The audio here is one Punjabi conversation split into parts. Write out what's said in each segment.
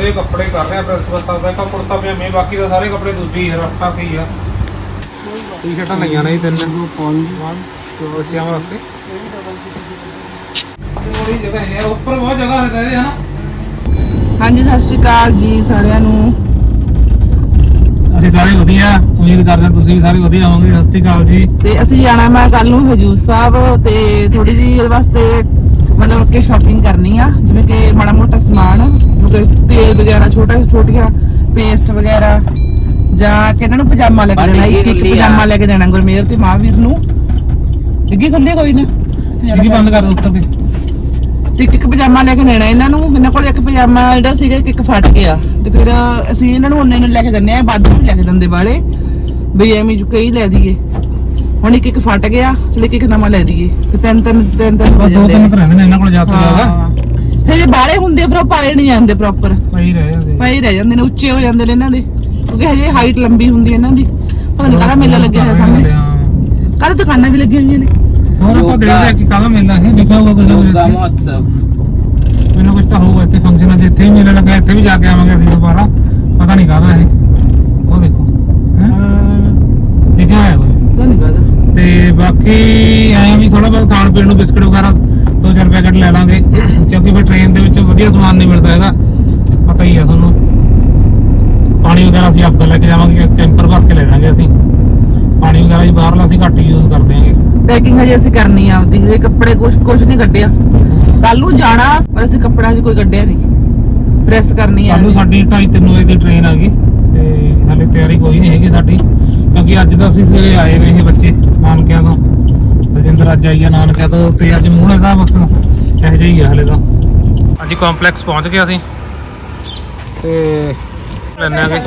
ਜਿਹੇ ਕੱਪੜੇ ਕਰ ਰਹੇ ਪ੍ਰਿੰਸੀਪਲ ਸਾਹਿਬ ਦਾ ਇੱਕ ਕੁੜਤਾ ਪਜਾਮੇ ਬਾਕੀ ਤਾਂ ਸਾਰੇ ਕੱਪੜੇ ਦੂਜੀ ਰੱਖਾ ਕੀ ਆ। ਟੀ-ਸ਼ਰਟਾਂ ਲਈਆਂ ਨੇ ਜੀ ਤਿੰਨ। ਦੋ ਪੰਜ ਬੱਚਿਆਂ ਵਾਸਤੇ। ਥੋੜੀ ਜਗ੍ਹਾ ਹੈ ਉੱਪਰ ਬਹੁਤ ਜਗ੍ਹਾ ਹੈ ਇਹਦੇ ਹਨਾ? ਹਾਂਜੀ ਸਤਿ ਸ਼੍ਰੀ ਅਕਾਲ ਜੀ ਸਾਰਿਆਂ ਨੂੰ। ਅਸੀਂ ਸਾਰੇ ਵਧੀਆ ਉਮੀਦ ਕਰਦੇ ਹਾਂ ਤੁਸੀਂ ਵੀ ਸਾਰੇ ਵਧੀਆ ਹੋਵੋਗੇ। ਸਤਿ ਸ਼੍ਰੀ ਅਕਾਲ ਜੀ। ਤੇ ਅਸੀਂ ਜਾਣਾ ਮੈਂ ਕੱਲ ਨੂੰ ਹਜੂਰ ਸਾਹਿਬ ਤੇ ਥੋੜੀ ਜੀ ਉਹਦੇ ਵਾਸਤੇ ਮਤਲਬ ਕਿ ਸ਼ਾਪਿੰਗ ਕਰਨੀ ਆ ਜਿਵੇਂ ਕਿ ਮਾੜਾ ਮੋਟਾ ਸਮਾਨ ਮਤਲਬ ਤੇਲ ਵਗੈਰਾ ਛੋਟਾ ਛੋਟੀਆਂ ਪੇਸਟ ਵਗੈਰਾ ਜਾਂ ਕਿ ਇਹਨਾਂ ਨੂੰ ਪਜਾਮਾ ਲੈ ਕੇ ਦੇਣਾ ਇੱਕ ਇੱਕ। ਪਜਾਮਾ ਲੈ ਕੇ ਦੇਣਾ ਗੁਰਮੇਰ ਤੇ ਮਹਾਂਵੀਰ ਨੂੰ। ਅੱਗੇ ਖੁੱਲੇ ਕੋਈ ਨਾ? ਇਹ ਬੰਦ ਕਰ ਦੋ ਉੱਤਰ ਕੇ ਤੇ ਇੱਕ ਇੱਕ ਪਜਾਮਾ ਲੈ ਕੇ ਦੇਣਾ ਇਹਨਾਂ ਨੂੰ ਇਹਨਾਂ ਕੋਲ ਇੱਕ ਪਜਾਮਾ ਜਿਹੜਾ ਸੀਗਾ ਇੱਕ ਇੱਕ ਫਟ ਗਿਆ। ਤੇ ਫਿਰ ਅਸੀਂ ਇਹਨਾਂ ਨੂੰ ਉਹਨੇ ਨੂੰ ਲੈ ਕੇ ਦਿੰਨੇ ਆ ਵਿੱਚ ਲੈ ਕੇ ਦਿੰਦੇ ਵਾਲੇ ਵੀ ਐਵੇਂ ਜੋ ਕਈ ਲੈ ਦਈਏ ਹੁਣ ਇੱਕ ਇੱਕ ਫਟ ਗਿਆ ਚਲ ਇੱਕ ਇੱਕ ਨਵਾਂ ਲੈ ਦਈਏ ਤੇ ਤਿੰਨ ਤਿੰਨ ਤਿੰਨ ਤਿੰਨ ਹੋ ਦੋ ਤਿੰਨ ਆ। ਨੇ ਇਹਨਾਂ ਕੋਲ ਜ਼ਿਆਦਾ ਤੋਂ ਜ਼ਿਆਦਾ। ਹਾਂ। ਜੇ ਬਾਹਲੇ ਹੁੰਦੇ ਫਿਰ ਉਹ ਪਾਏ ਨਹੀਂ ਜਾਂਦੇ ਪ੍ਰੋਪਰ ਪਈ ਰਹਿ ਜਾਂਦੇ ਪਏ ਰਹਿ ਜਾਂਦੇ ਨੇ ਉੱਚੇ ਹੋ ਜਾਂਦੇ ਨੇ ਇਹਨਾਂ ਦੇ। ਕਿਉਂਕਿ ਹਜੇ ਹਾਈਟ ਲੰਬੀ ਹੁੰਦੀ ਇਹਨਾਂ ਦੀ। ਪਤਾ ਨਹੀਂ ਕਾਹਦਾ ਮੇਲਾ ਲੱਗਿਆ ਹੋਇਆ ਸਾਹਮਣੇ। ਕਾਹਦੇ ਦੁਕਾਨਾਂ ਵੀ ਲੱਗੀਆਂ ਹੋਈਆਂ ਨੇ? ਹੋਰ ਆਪਾਂ ਦੇਖਦੇ ਆ ਕਿ ਕਾਹਦਾ ਮੇਲਾ ਸੀ ਲਿਖਿਆ ਹੋਊਗਾ ਕੁਝ ਨਾ ਇੱਥੇ। ਮੈਨੂੰ ਕੁਝ ਤਾਂ ਹੋਊਗਾ ਇੱਥੇ ਫੰਕਸ਼ਨਾਂ 'ਚ ਇੱਥੇ ਹੀ ਮੇਲਾ ਲੱਗਾ ਇੱਥੇ ਵੀ ਜਾ ਕੇ ਆਵਾਂਗੇ ਅਸੀਂ ਦੁਬਾਰਾ। ਪਤਾ ਨਹੀਂ ਕਾਹਦਾ ਇਹ। ਬਾਕੀ ਐਂ ਵੀ ਥੋੜਾ ਬਹੁਤ ਖਾਣ ਪੀਣ ਨੂੰ ਬਿਸਕਟ ਵਗੈਰਾ ਦੋ ਚਾਰ ਪੈਕੇਟ ਲੈ ਲਾਂਗੇ ਕਿਉਂਕਿ ਫਿਰ ਟ੍ਰੇਨ ਦੇ ਵਿੱਚ ਵਧੀਆ ਸਮਾਨ ਨਹੀਂ ਮਿਲਦਾ ਹੈਗਾ ਪਤਾ ਹੀ ਆ ਤੁਹਾਨੂੰ। ਪਾਣੀ ਵਗੈਰਾ ਅਸੀਂ ਆਪਦਾ ਲੈ ਕੇ ਜਾਵਾਂਗੇ ਕੈਂਪਰ ਭਰ ਕੇ ਲੈ ਜਾਵਾਂਗੇ ਅਸੀਂ। ਪਾਣੀ ਵਗੈਰਾ ਜੀ ਬਾਹਰਲਾ ਅਸੀਂ ਘੱਟ ਯੂਜ਼ ਕਰਦੇ ਹਾਂਗੇ ਪੈਕਿੰਗ ਹਜੇ ਅਸੀਂ ਕਰਨੀ ਆ ਆਪਦੀ ਹਜੇ ਕੱਪੜੇ ਕੁਝ ਕੁਝ ਨਹੀਂ ਕੱਢਿਆ। ਕੱਲ ਨੂੰ ਜਾਣਾ ਪਰ ਅਸੀਂ ਕੱਪੜਾ ਹਜੇ ਕੋਈ ਕੱਢਿਆ ਨਹੀਂ। ਪ੍ਰੈਸ ਕਰਨੀ ਆ। ਕੱਲ ਨੂੰ ਸਾਡੀ 2:30 ਵਜੇ ਦੀ ਟ੍ਰੇਨ ਆ ਗਈ ਤੇ ਹਾਲੇ ਤਿਆਰੀ ਕੋਈ ਨਹੀਂ ਹੈਗੀ ਸਾਡੀ ਕਿਉਂਕਿ ਅੱਜ ਤਾਂ ਅਸੀਂ ਸਵੇਰੇ ਆਏ ਨੇ ਇਹ ਬੱਚੇ ਨਾਨਕਿਆਂ ਤੋਂ। ਰਜਿੰਦਰ ਅੱਜ ਆਈ ਆ ਨਾਨਕਿਆਂ ਤੋਂ ਤੇ ਅੱਜ ਮੂਹਰੇ ਦਾ ਬਸ ਇਹੋ ਜਿਹਾ ਹੀ ਆ ਹਲੇ ਤਾਂ। ਅੱਜ ਕੰਪਲੈਕਸ ਪਹੁੰਚ ਗਏ ਅਸੀਂ ਤੇ ਲੈਣੇ ਆਗੇ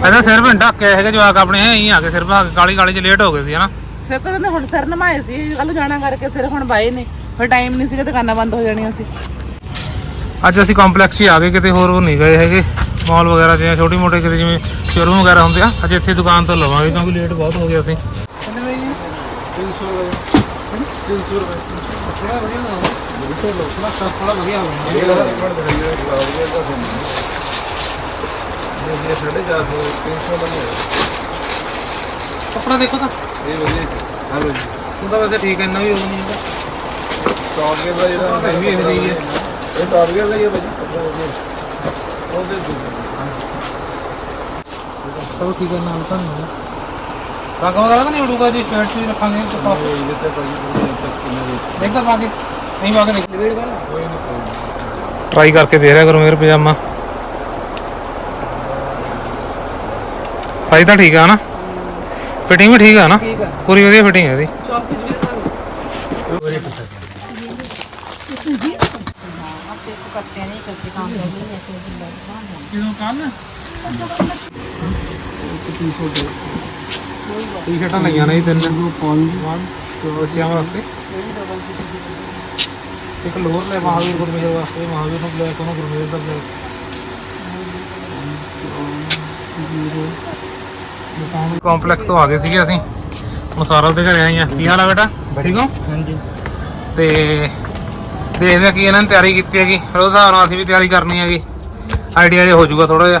ਪਹਿਲਾਂ ਸਿਰ ਵੀ ਢੱਕ ਕੇ ਹੈਗੇ ਜਵਾਕ ਆਪਣੇ ਐਂ ਹੀ ਆ ਕੇ ਸਿਰ ਭਾ ਕੇ ਕਾਲੀ ਕਾਲੀ ਚ ਲੇਟ ਹੋ ਗਏ ਸੀ ਹਨਾ। ਸਿਰ ਤਾਂ ਕਹਿੰਦੇ ਹੁਣ ਸਿਰ ਨਮਾਏ ਸੀ ਕੱਲ ਜਾਣਾ ਕਰਕੇ ਸਿਰ ਹੁਣ ਬਾਏ ਨੇ। ਫਿਰ ਟਾਈਮ ਨਹੀਂ ਸੀਗਾ ਦੁਕਾਨਾਂ ਬੰਦ ਹੋ ਜਾਣੀਆਂ ਸੀ। ਅੱਜ ਅਸੀਂ ਕੰਪਲੈਕਸ 'ਚ ਹੀ ਆ ਗਏ ਕਿਤੇ ਹੋਰ ਨਹੀਂ ਗਏ ਹੈਗੇ। ਮਾਲ ਵਗੈਰਾ ਜਿਵੇਂ ਛੋਟੀ ਮੋਟੇ ਕਿਤੇ ਜਿਵੇਂ ਸ਼ੋਰੂਮ ਵਗੈਰਾ ਹੁੰਦੇ ਆ ਅੱਜ ਇੱਥੇ ਦੁਕਾਨ ਤੋਂ ਲਵਾਂਗੇ ਕਿਉਂਕਿ ਲੇਟ ਬਹੁਤ ਹੋ ਗਿਆ ਅਸੀਂ। ਥੋੜਾ ਵਧੀਆ ਹੋ ਕੱਪੜਾ ਦੇਖੋ ਤਾਂ। ਉਹ ਤਾਂ ਵੈਸੇ ਠੀਕ ਹੈ, ਇੰਨਾ ਵੀ ਉਹ ਨਹੀਂ ਹੈਗਾ ਇਹ ਵੀ ਇਹੋ ਜਿਹੀ ਹੈ ਚਲੋ ਠੀਕ ਹੈ ਨਾਲ ਤਾਂ ਨਹੀਂ ਰੰਗ ਵਗੈਰਾ ਤਾਂ ਨਹੀਂ ਉਡੂਗਾ ਜੀ ਸ਼ਰਟ ਵੀ ਰੱਖਾਂਗੇ ਕੱਪੜਾ ਦੇਖ ਤਾਂ ਪਾ ਕੇ ਨਹੀਂ ਪਾ ਕੇ ਦੇਖ ਟਰਾਈ ਕਰਕੇ ਦੇ ਰਿਹਾ ਕਰੋ ਮੇਰੇ ਪਜਾਮਾ। ਸਾਈਜ਼ ਤਾਂ ਠੀਕ ਆ ਨਾ? ਫਿਟਿੰਗ ਵੀ ਠੀਕ ਆ ਨਾ? ਪੂਰੀ ਵਧੀਆ ਫਿਟਿੰਗ ਹੈ ਇਹਦੀ। ਵਿੱਚ ਵੀ ਦਿਖਾ ਕਿਦੋਂ ਕੱਲ ਟੀ-ਸ਼ਰਟਾਂ ਲਈਆਂ ਨੇ ਜੀ ਤਿੰਨ। ਬੱਚਿਆਂ ਵਾਸਤੇ। ਇੱਕ ਲੋਅਰ ਲੈ ਮਹਾਵੀਰ ਗੁਰਮੇਰ ਵਾਸਤੇ ਮਹਾਵੀਰ ਨੂੰ ਬਲੈਕ ਉਹਨੂੰ ਗੁਰਮੇਰ ਦਾ ਬਲੈਕ ਕੰਪਲੈਕਸ ਤੋਂ ਆ ਗਏ ਸੀਗੇ ਅਸੀਂ। ਮਸਾਰਲ ਦੇ ਘਰੇ ਆਏ ਆ ਕੀ ਹਾਲ ਆ ਬੇਟਾ? ਠੀਕ ਹੋ? ਹਾਂਜੀ। ਤੇ ਦੇਖਦੇ ਆ ਕੀ ਇਹਨਾਂ ਨੇ ਤਿਆਰੀ ਕੀਤੀ ਹੈਗੀ। ਫਿਰ ਉਸ ਹਿਸਾਬ ਨਾਲ ਅਸੀਂ ਵੀ ਤਿਆਰੀ ਕਰਨੀ ਹੈਗੀ। ਆਈਡੀਆ ਜੇ ਹੋ ਜਾਊਗਾ ਥੋੜਾ ਜਿਹਾ।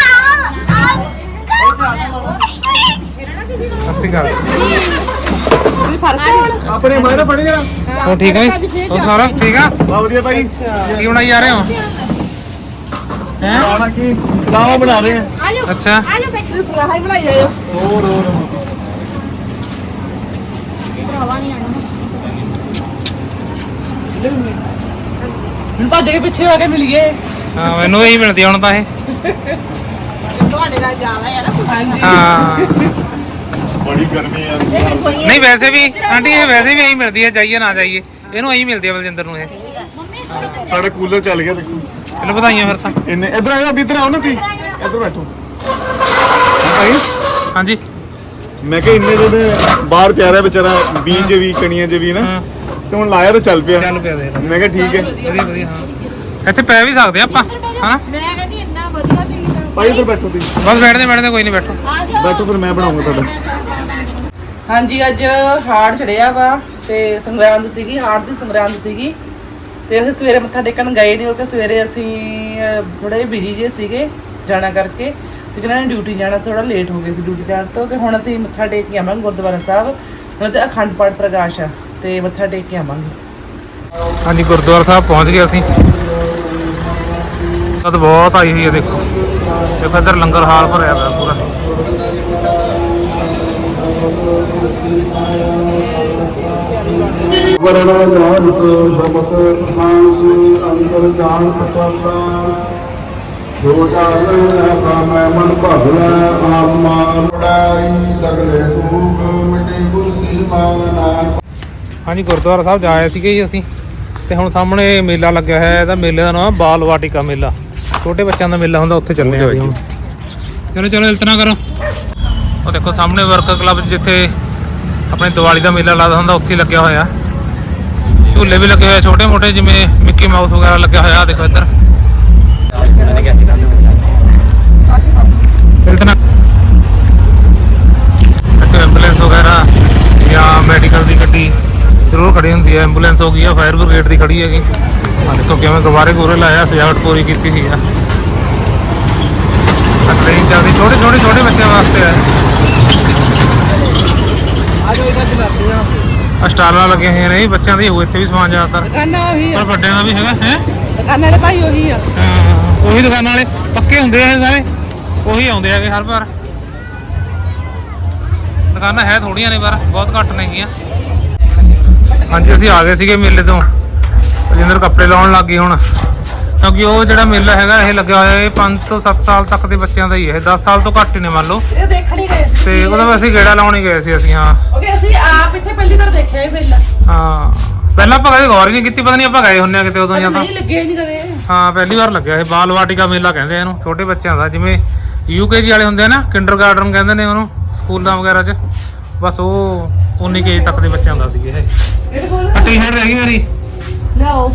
ਸਤਿ ਸ਼੍ਰੀ ਅਕਾਲ। ਆਪਣੇ ਮਾਇਰੇ ਫੜੀ ਜਰਾ। ਹੋ ਠੀਕ ਹੈ ਜੀ? ਹੋ ਸਾਰਾ ਠੀਕ ਆ? ਬਾ ਵਧੀਆ ਭਾਈ। ਕੀ ਬਣਾਈ ਜਾ ਰਹੇ ਹੋ? ਹੈ? ਆਣਾ ਕੀ? ਸਲਾਵਾ ਬਣਾ ਰਹੇ ਆ। ਅੱਛਾ। ਇਹ ਸਲਾਹ ਹੀ ਬਣਾਈ ਜਾਇਓ। ਹੋਰ ਹੋਰ। ਹੁਣ ਭੱਜ ਕੇ ਪਿੱਛੇ ਹੋ ਕੇ ਮਿਲ ਗਏ। ਹਾਂ ਮੈਨੂੰ ਇਹੀ ਮਿਲਦੀ ਹੁਣ ਤਾਂ ਇਹ। ਤੁਹਾਡੇ ਨਾਲ ਜਾਣਾ ਹੈ ਨਾ। ਹਾਂਜੀ ਹਾਂ। ਬੜੀ ਗਰਮੀ ਆ। ਨਹੀਂ ਵੈਸੇ ਵੀ ਆਂਟੀ ਇਹ ਵੈਸੇ ਵੀ ਇਹੀ ਮਿਲਦੀ ਹੈ ਜਾਈਏ ਨਾ ਜਾਈਏ। ਇਹਨੂੰ ਇਹੀ ਮਿਲਦੀ ਹੈ ਬਲਜਿੰਦਰ ਨੂੰ ਇਹ। ਸਾਡਾ ਕੂਲਰ ਚੱਲ ਗਿਆ ਦੇਖੋ। ਚਲੋ ਵਧਾਈਆਂ ਫਿਰ ਤਾਂ। ਇੰਨੇ ਇਧਰ ਆਓ ਅਭੀ ਇਧਰ ਆਓ ਨਾ ਤੁਸੀਂ। ਇਧਰ ਬੈਠੋ। ਹਾਂ ਭਾਈ ਹਾਂਜੀ। ਮੈਂ ਕਿਹਾ ਇੰਨੇ ਦਿਨ ਬਾਹਰ ਪਿਆ ਰਿਹਾ ਵਿਚਾਰਾ ਬੀਜ ਵੀ ਕਣੀਆਂ ਚ ਵੀ ਨਾ। ਹਾਂ। ਤੇ ਹੁਣ ਲਾਇਆ ਤਾਂ ਚੱਲ ਪਿਆ। ਚੱਲ ਪਿਆ ਦੇ ਮੈਂ ਕਿਹਾ ਠੀਕ ਹੈ। ਵਧੀਆ ਵਧੀਆ ਹਾਂ। ਇੱਥੇ ਪੈ ਵੀ ਸਕਦੇ ਆਪਾਂ ਹਨਾ? ਮੈਂ ਕਹਿੰਦੀ ਇੰਨਾ ਵਧੀਆ ਫੀਲ ਭਾਈ ਇੱਧਰ ਬੈਠੋ ਤੁਸੀਂ। ਬਸ ਬੈਠਦੇ ਬੈਠਦੇ ਕੋਈ ਨਹੀਂ ਬੈਠੋ। ਬੈਠੋ ਫਿਰ ਮੈਂ ਬਣਾਉਂਗਾ ਤੁਹਾਡਾ। ਹਾਂਜੀ, ਅੱਜ ਹਾੜ ਚੜਿਆ ਵਾ ਤੇ ਸੰਗਰਾਂਦ ਸੀਗੀ, ਹਾੜ ਦੀ ਸੰਗਰਾਂਦ ਸੀਗੀ। ਤੇ ਅਸੀਂ ਸਵੇਰੇ ਮੱਥਾ ਟੇਕਣ ਗਏ ਨਹੀਂ ਕਿਉਂਕਿ ਸਵੇਰੇ ਅਸੀਂ ਥੋੜੇ ਬਿਜ਼ੀ ਜੇ ਸੀਗੇ ਜਾਣਾ ਕਰਕੇ। ਤੇ ਜਿਹਨਾਂ ਨੇ ਡਿਊਟੀ ਜਾਣਾ ਸੀ ਥੋੜਾ ਲੇਟ ਹੋ ਗਏ ਸੀ ਡਿਊਟੀ ਜਾਣ ਤੋਂ। ਤੇ ਹੁਣ ਅਸੀਂ ਮੱਥਾ ਟੇਕ ਕੇ ਆਵਾਂਗੇ ਗੁਰਦੁਆਰਾ ਸਾਹਿਬ। ਹੁਣ ਤੇ ਅਖੰਡ ਪਾਠ ਪ੍ਰਕਾਸ਼ ਆ, ਤੇ ਮੱਥਾ ਟੇਕ ਕੇ ਆਵਾਂਗੇ। ਹਾਂਜੀ, ਗੁਰਦੁਆਰਾ ਸਾਹਿਬ ਪਹੁੰਚ ਗਏ ਅਸੀਂ। ਕਦ ਬਹੁਤ ਆਈ ਹੋਈ ਹੈ ਦੇਖੋ। ਤੇ ਫਿਰ ਲੰਗਰ ਹਾਲ ਭਰਿਆ ਪਿਆ ਪੂਰਾ। ਵਰਣਾ ਜਾਣਤ ਸਮਤ ਸ਼ਾਂਤੀ ਅੰਤਰ ਜਾਣ ਪਸੰਦਾ ਜੋ ਜਾਣ ਮੈਂ ਮਨ ਭਗਲਾ ਆਪ ਮਾਨ ਸਗਲੇ ਦੁਖ ਮਿਟੇ ਗੁਰ ਸੀਮਾ ਹਾਂਜੀ, ਗੁਰਦੁਆਰਾ ਸਾਹਿਬ ਜਾ ਸੀਗੇ ਜੀ ਅਸੀਂ ਤੇ ਹੁਣ ਸਾਹਮਣੇ ਮੇਲਾ ਲੱਗਿਆ ਹੋਇਆ ਹੈ ਇਹਦਾ ਮੇਲੇ ਦਾ ਨਾਮ ਬਾਲ ਵਾਟਿਕਾ ਮੇਲਾ। ਛੋਟੇ ਬੱਚਿਆਂ ਦਾ ਮੇਲਾ ਹੁੰਦਾ, ਉੱਥੇ ਚੱਲੇ ਆ ਜੀ ਚਲੋ ਚਲੋ, ਇਲਤਨਾ ਕਰੋ। ਉਹ ਦੇਖੋ ਸਾਹਮਣੇ ਵਰਕਰ ਕਲੱਬ ਜਿੱਥੇ ਆਪਣੇ ਦੀਵਾਲੀ ਦਾ ਮੇਲਾ ਲੱਗਦਾ ਹੁੰਦਾ, ਉੱਥੇ ਲੱਗਿਆ ਹੋਇਆ। ਝੂਲੇ ਵੀ ਲੱਗੇ ਹੋਏ ਛੋਟੇ ਮੋਟੇ ਜਿਵੇਂ ਮਿੱਕੀ ਮਾਊਸ ਵਗੈਰਾ ਲੱਗਿਆ ਹੋਇਆ ਦੇਖੋ ਇੱਧਰ। ਇਲਤਨਾ ਇੱਥੇ ਐਂਬੂਲੈਂਸ ਵਗੈਰਾ ਜਾਂ ਮੈਡੀਕਲ ਦੀ ਗੱਡੀ ਜ਼ਰੂਰ ਖੜੀ ਹੁੰਦੀ ਹੈ। ਐਂਬੂਲੈਂਸ ਹੋ ਗਈ ਆ ਫਾਇਰ ਬ੍ਰਿਗੇਡ ਦੀ ਖੜੀ ਹੈਗੀ। ਆ ਦੇਖੋ ਕਿਵੇਂ ਗੁਬਾਰੇ ਗੋਰੇ ਲਾਇਆ ਸਜਾਵਟ ਪੂਰੀ ਕੀਤੀ ਹੋਈ ਆ। ਟ੍ਰੇਨ ਚੱਲਦੀ ਛੋਟੇ ਛੋਟੇ ਛੋਟੇ ਬੱਚਿਆਂ ਵਾਸਤੇ ਹੈ ਆ ਜਾਓ ਇਹਦਾ ਚਲਾਤੇ ਆ ਸਟਾਲਾਂ ਲੱਗੀਆਂ ਹੋਈਆਂ ਨੇ ਬੱਚਿਆਂ ਦੀ ਹੋਊ ਇੱਥੇ ਵੀ ਸਮਾਨ ਜ਼ਿਆਦਾਤਰ। ਦੁਕਾਨਾਂ ਉਹੀ ਪਰ ਵੱਡਿਆਂ ਦਾ ਵੀ ਹੈਗਾ ਹੈ? ਦੁਕਾਨਾਂ ਦੇ ਭਾਈ ਉਹੀ ਆ। ਉਹੀ ਦੁਕਾਨਾਂ ਵਾਲੇ ਪੱਕੇ ਹੁੰਦੇ ਆ ਇਹ ਸਾਰੇ? ਉਹੀ ਆਉਂਦੇ ਹੈਗੇ ਹਰ ਵਾਰ। ਦੁਕਾਨਾਂ ਹੈ ਥੋੜੀਆਂ ਨੇ ਪਰ ਬਹੁਤ ਘੱਟ ਨੇਗੀਆਂ ਹਾਂਜੀ ਅਸੀਂ ਆ ਗਏ ਸੀਗੇ ਮੇਲੇ ਤੋਂ। ਰਜਿੰਦਰ ਕੱਪੜੇ ਲਾਉਣ ਲੱਗ ਗਏ ਹੁਣ। ਕਿਉਂਕਿ ਉਹ ਜਿਹੜਾ ਮੇਲਾ ਹੈਗਾ ਇਹ ਲੱਗਿਆ ਹੋਇਆ ਇਹ 5 ਤੋਂ 7 ਸਾਲ ਤੱਕ ਦੇ ਬੱਚਿਆਂ ਦਾ ਹੀ ਹੈ। 10 ਸਾਲ ਤੋਂ ਘੱਟ ਹੀ ਨੇ ਮੰਨ ਲਓ। ਇਹ ਦੇਖਣ ਹੀ ਗਏ ਸੀ। ਤੇ ਉਹਦਾ ਅਸੀਂ ਗੇੜਾ ਲਾਉਣ ਹੀ ਗਏ ਸੀ ਅਸੀਂ ਹਾਂ। ਓਕੇ ਅਸੀਂ ਆਪ ਇੱਥੇ ਪਹਿਲੀ ਵਾਰ ਦੇਖਿਆ ਇਹ ਮੇਲਾ। ਹਾਂ। ਪਹਿਲਾਂ ਆਪਾਂ ਕਦੇ ਗੌਰ ਹੀ ਨਹੀਂ ਕੀਤੀ ਪਤਾ ਨਹੀਂ ਆਪਾਂ ਗਏ ਹੁੰਨੇ ਆ ਕਿਤੇ ਉਦੋਂ ਜਾਂ ਤਾਂ। ਨਹੀਂ ਲੱਗਿਆ ਹੀ ਨਹੀਂ ਕਦੇ। ਹਾਂ ਪਹਿਲੀ ਵਾਰ ਲੱਗਿਆ ਇਹ ਬਾਲ ਵਾਟਿਕਾ ਮੇਲਾ ਕਹਿੰਦੇ ਇਹਨੂੰ ਛੋਟੇ ਬੱਚਿਆਂ ਦਾ ਜਿਵੇਂ ਯੂਕੇਜੀ ਵਾਲੇ ਹੁੰਦੇ ਆ ਨਾ ਕਿੰਡਰਗਾਰਟਨ ਕਹਿੰਦੇ ਨੇ ਉਹਨੂੰ ਸਕੂਲਾਂ ਵਗੈਰਾ 'ਚ। ਬਸ ਉਹ 19 ਕੇਜੀ ਤੱਕ ਦੇ ਬੱਚਿਆਂ ਦਾ ਸੀ ਇਹ। ਆ ਟੀ-ਸ਼ਰਟ ਰਹਿ ਗਈ ਮੇਰੀ। ਲਿਆਓ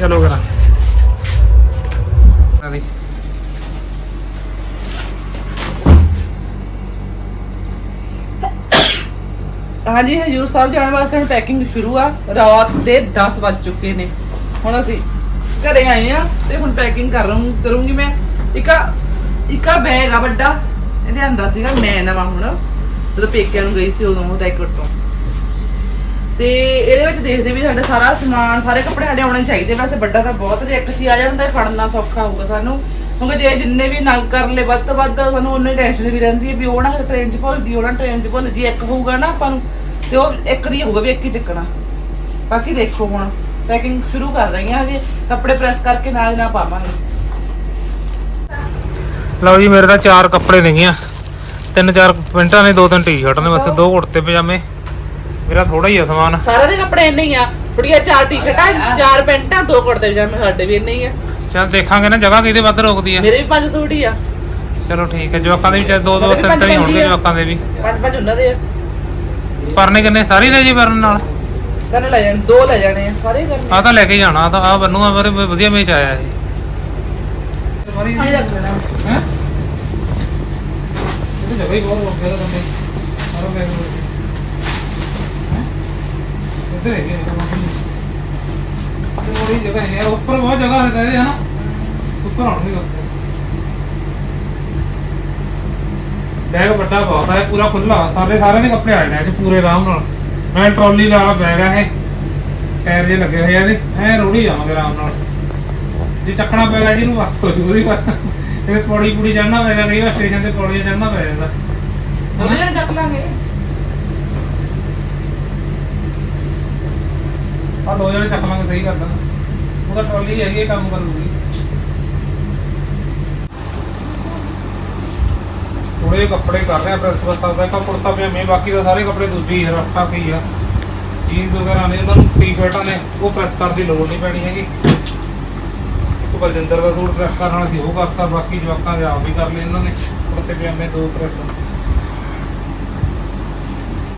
ਚਲੋ ਕਰਾਂ ਦੀ ਹਾਂਜੀ ਹਜੂਰ ਸਾਹਿਬ ਜਾਣ ਵਾਸਤੇ ਹੁਣ ਪੈਕਿੰਗ ਸ਼ੁਰੂ ਆ। ਰਾਤ ਦੇ 10 ਵੱਜ ਚੁੱਕੇ ਨੇ। ਹੁਣ ਅਸੀਂ ਘਰੇ ਆਏ ਆ ਤੇ ਹੁਣ ਪੈਕਿੰਗ ਕਰ ਰਹੂੰ ਕਰੂੰਗੀ ਮੈਂ। ਇੱਕ ਆ- ਇੱਕ ਆ ਬੈਗ ਆ ਵੱਡਾ। ਇਹ ਲਿਆਂਦਾ ਸੀਗਾ ਮੈਂ ਨਵਾਂ ਹੁਣ। ਜਦੋਂ ਪੇਕਿਆਂ ਨੂੰ ਗਈ ਸੀ ਉਦੋਂ ਰੈਕੋਰਡ ਤੋਂ। ਤੇ ਇਹਦੇ ਵਿੱਚ ਦੇਖਦੇ ਵੀ ਸਾਡਾ ਸਾਰਾ ਸਮਾਨ ਸਾਰੇ ਕੱਪੜੇ ਸਾਡੇ ਆਉਣੇ ਚਾਹੀਦੇ। ਵੈਸੇ ਵੱਡਾ ਤਾਂ ਬਹੁਤ ਜੇ ਇੱਕ ਚੀ ਆ ਜਾਂਦਾ ਫੜਨਾ ਸੌਖਾ ਹੋਊਗਾ ਸਾਨੂੰ। ਕਿਉਂਕਿ ਜੇ ਜਿੰਨੇ ਵੀ ਨਗ ਕਰ ਲੈ ਵੱਧ ਤੋਂ ਵੱਧ ਸਾਨੂੰ ਉਹਨੇ ਟੈਨਸ਼ਨ ਵੀ ਰਹਿੰਦੀ ਹੈ ਵੀ ਉਹ ਨਾ ਟ੍ਰੇਨ 'ਚ ਭੁੱਲ ਜੀ ਉਹ ਨਾ ਟ੍ਰੇਨ 'ਚ ਭੁੱਲ ਜੀ ਇੱਕ ਹੋਊਗਾ ਨਾ ਆਪਾਂ ਨੂੰ ਤੇ ਉਹ ਇੱਕ ਦੀ ਹੋਊਗਾ ਵੀ ਇੱਕ ਹੀ ਚੱਕਣਾ। ਬਾਕੀ ਦੇਖੋ ਹੁਣ ਪੈਕਿੰਗ ਸ਼ੁਰੂ ਕਰ ਰਹੀ ਹਾਂ ਹਜੇ ਕੱਪੜੇ ਪ੍ਰੈਸ ਕਰਕੇ ਨਾਲ ਨਾਲ ਪਾਵਾਂਗੇ। ਲਓ ਜੀ ਮੇਰੇ ਤਾਂ ਚਾਰ ਕੱਪੜੇ ਨੇਗੀਆਂ। ਤਿੰਨ ਚਾਰ ਪੈਂਟਾਂ ਨੇ ਦੋ ਤਿੰਨ ਟੀ-ਸ਼ਰਟਾਂ ਨੇ ਬਸ ਦੋ ਕੁੜਤੇ ਪਜਾਮੇ। ਮੇਰਾ ਥੋੜਾ ਹੀ ਆ ਸਮਾਨ। ਸਾਰੇ ਦੇ ਕੱਪੜੇ ਇੰਨੇ ਹੀ ਆ। ਥੋੜੀਆਂ ਚਾਰ ਟੀ-ਸ਼ਰਟਾਂ ਚਾਰ ਪੈਂਟਾਂ ਦੋ ਕੁੜਤੇ ਪਜਾਮੇ ਸਾਡੇ ਵੀ ਇੰਨੇ ਹੀ ਆ। ਚੱਲ ਦੇਖਾਂਗੇ ਨਾ ਜਗ੍ਹਾ ਕਿਹਦੇ ਵੱਧ ਰੋਕਦੀ ਆ। ਮੇਰੇ ਵੀ ਪੰਜ ਸੂਟ ਹੀ ਆ। ਚਲੋ ਠੀਕ ਹੈ ਜਵਾਕਾਂ ਦੇ ਵੀ ਚਾਹੇ ਦੋ ਦੋ ਮੇਰੇ ਤਿੰਨ ਤਿੰਨ ਹੀ ਪੰਜ ਹੋਣਗੇ ਹੀ ਆ। ਜਵਾਕਾਂ ਦੇ ਵੀ। ਪੰਜ ਪੰਜ ਉਹਨਾਂ ਦੇ ਆ। ਪਰਨੇ ਕਿੰਨੇ? ਸਾਰੇ ਨੇ ਜੀ ਪਰਨ ਨਾਲ? ਕਹਿੰਦੇ ਲੈ ਜਾਣ ਦੋ ਲੈ ਜਾਣੇ ਆ ਸਾਰੇ ਕਰਨੇ ਆ। ਤਾਂ ਲੈ ਕੇ ਜਾਣਾ ਆਹ ਤਾਂ ਆ ਬੰਨੂ ਆ ਬਾਰੇ ਵਧੀਆ ਮੇਚ ਆਇਆ ਇਹ। ਆਈ ਰੱਖ ਲੈਣਾ। ਹੈ? ਇਹ ਜਗ੍ਹਾ ਹੀ ਬਹੁਤ ਰੋਕਿਆ ਤਾਂ ਬੰਦੇ ਸਾਰਾ ਬੈਗ ਇੱਧਰ ਹੈ ਇਹ ਬੜੀ ਜਗ੍ਹਾ ਹੈ ਉੱਪਰ ਬਹੁਤ ਜਗ੍ਹਾ ਹੈ ਕਹਿੰਦੇ ਹਨਾ ਉੱਪਰ ਆਉਣਗੇ ਉੱਪਰ ਬੈਗ ਵੱਡਾ ਬਹੁਤ ਹੈ ਪੂਰਾ ਖੁੱਲਾ ਸਾਰੇ ਸਾਰਿਆਂ ਦੇ ਕੱਪੜੇ ਆ ਜਾਣੇ ਪੂਰੇ ਆਰਾਮ ਨਾਲ। ਮੈਂ ਟਰਾਲੀ ਵਾਲਾ ਬੈਗ ਹੈ ਇਹ। ਟਾਇਰ ਜੇ ਲੱਗੇ ਹੋਏ ਆ ਇਹਦੇ। ਐ ਰੋੜੀ ਜਾਵਾਂਗੇ ਆਰਾਮ ਨਾਲ। ਜੇ ਚੱਕਣਾ ਪੈਗਾ ਜੀ ਨੂੰ ਬਸ ਹੋ ਜੂਗੀ। ਇਹ ਪੌੜੀ ਪੂੜੀ ਚੜਨਾ ਪੈਗਾ ਕਈ ਵਾਰ ਸਟੇਸ਼ਨ ਤੇ ਪੌੜੀ ਚੜਨਾ ਪੈ ਜਾਂਦਾ। ਦੋਨੇ ਚੱਕ ਲਾਂਗੇ। ਆ ਦੋ ਜਣੇ ਚੱਕ ਲਾਂਗੇ, ਸਹੀ ਕਰ ਦਾਂਗਾ ਉਹਦਾ ਟਰਾਲੀ ਹੈਗੀ, ਇਹ ਕੰਮ ਕਰੂਗੀ। ਥੋੜੇ ਕੱਪੜੇ ਕਰ ਰਹੇ ਪ੍ਰੈਸ ਬਸ ਸਕਦਾ ਇੱਕ ਕੁੜਤਾ ਪਜਾਮੇ, ਬਾਕੀ ਦਾ ਸਾਰੇ ਕੱਪੜੇ ਦੂਜੀ ਰੱਖਾ ਕੀ ਆ। ਜੀਨਸ ਵਗੈਰਾ ਨੇ, ਉਹਨਾਂ ਨੂੰ ਟੀ-ਸ਼ਰਟਾਂ ਨੇ, ਉਹ ਪ੍ਰੈਸ ਕਰਨ ਦੀ ਲੋੜ ਨਹੀਂ ਪੈਣੀ ਹੈਗੀ। ਉਹ ਬਲਜਿੰਦਰ ਦਾ ਸੂਟ ਪ੍ਰੈਸ ਕਰਨ ਵਾਲਾ ਸੀ, ਉਹ ਕਰਤਾ, ਬਾਕੀ ਜਵਾਕਾਂ ਦੇ ਆਪ ਵੀ ਕਰ ਲਏ ਇਹਨਾਂ ਨੇ, ਕੁੜਤੇ ਪਜਾਮੇ, ਦੋ ਪ੍ਰੈਸ